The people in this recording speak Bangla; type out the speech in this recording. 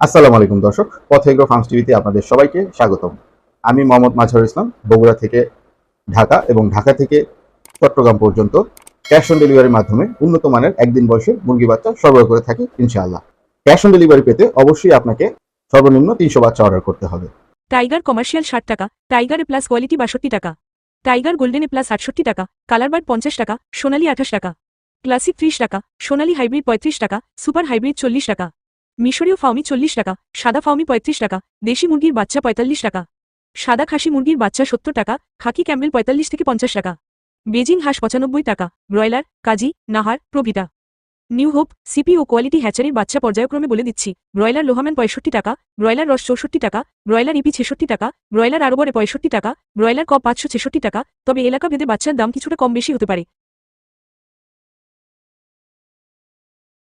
আসসালামু আলাইকুম দর্শক, পথ এগ্রো ফার্মস টিভিতে আপনাদের সবাইকে স্বাগতম। আমি মোহাম্মদ মাজহারুল ইসলাম, বগুড়া থেকে ঢাকা এবং ঢাকা থেকে চট্টগ্রাম পর্যন্ত ক্যাশ অন ডেলিভারির মাধ্যমে উন্নত মানের একদিন বয়সের মুরগি বাচ্চা সরবরাহ করে থাকি, ইনশাআল্লাহ। ক্যাশ অন ডেলিভারি পেতে অবশ্যই আপনাকে সর্বনিম্ন তিনশো বাচ্চা অর্ডার করতে হবে। টাইগার কমার্শিয়াল ষাট টাকা, টাইগার প্লাস কোয়ালিটি বাষট্টি টাকা, টাইগার গোল্ডেন এ প্লাস আটষট্টি টাকা কালার কালারবার্ড পঞ্চাশ টাকা, সোনালী আঠাশ টাকা, ক্লাসিক ত্রিশ টাকা, সোনালী হাইব্রিড পঁয়ত্রিশ টাকা, সুপার হাইব্রিড চল্লিশ টাকা। মিশরীয় ফাউমি চল্লিশ টাকা, সাদা ফাউমি পঁয়ত্রিশ টাকা, দেশি মুরগির বাচ্চা পঁয়তাল্লিশ টাকা। সাদা খাসি মুরগির বাচ্চা সত্তর টাকা, খাকি ক্যাম্বেল পঁয়তাল্লিশ থেকে পঞ্চাশ টাকা। বেজিং হাঁস পঁচানব্বই টাকা, broiler, Kazi, Nahar, Provita. New Hope, CP ও কোয়ালিটি হ্যাচারির বাচ্চা পর্যায়ক্রমে বলে দিচ্ছি, ব্রয়লার লোহাম্যান পঁয়ষট্টি টাকা, ব্রয়লার রস চৌষট্টি টাকা, ব্রয়লার ইপি ছেষট্টি টাকা, ব্রয়লার আরবরে পঁয়ষট্টি টাকা, ব্রয়লার ক পাঁচশো ছেষট্টি টাকা, তবে এলাকা ভেদে বাচ্চার দাম কিছুটা কম বেশি হতে পারে।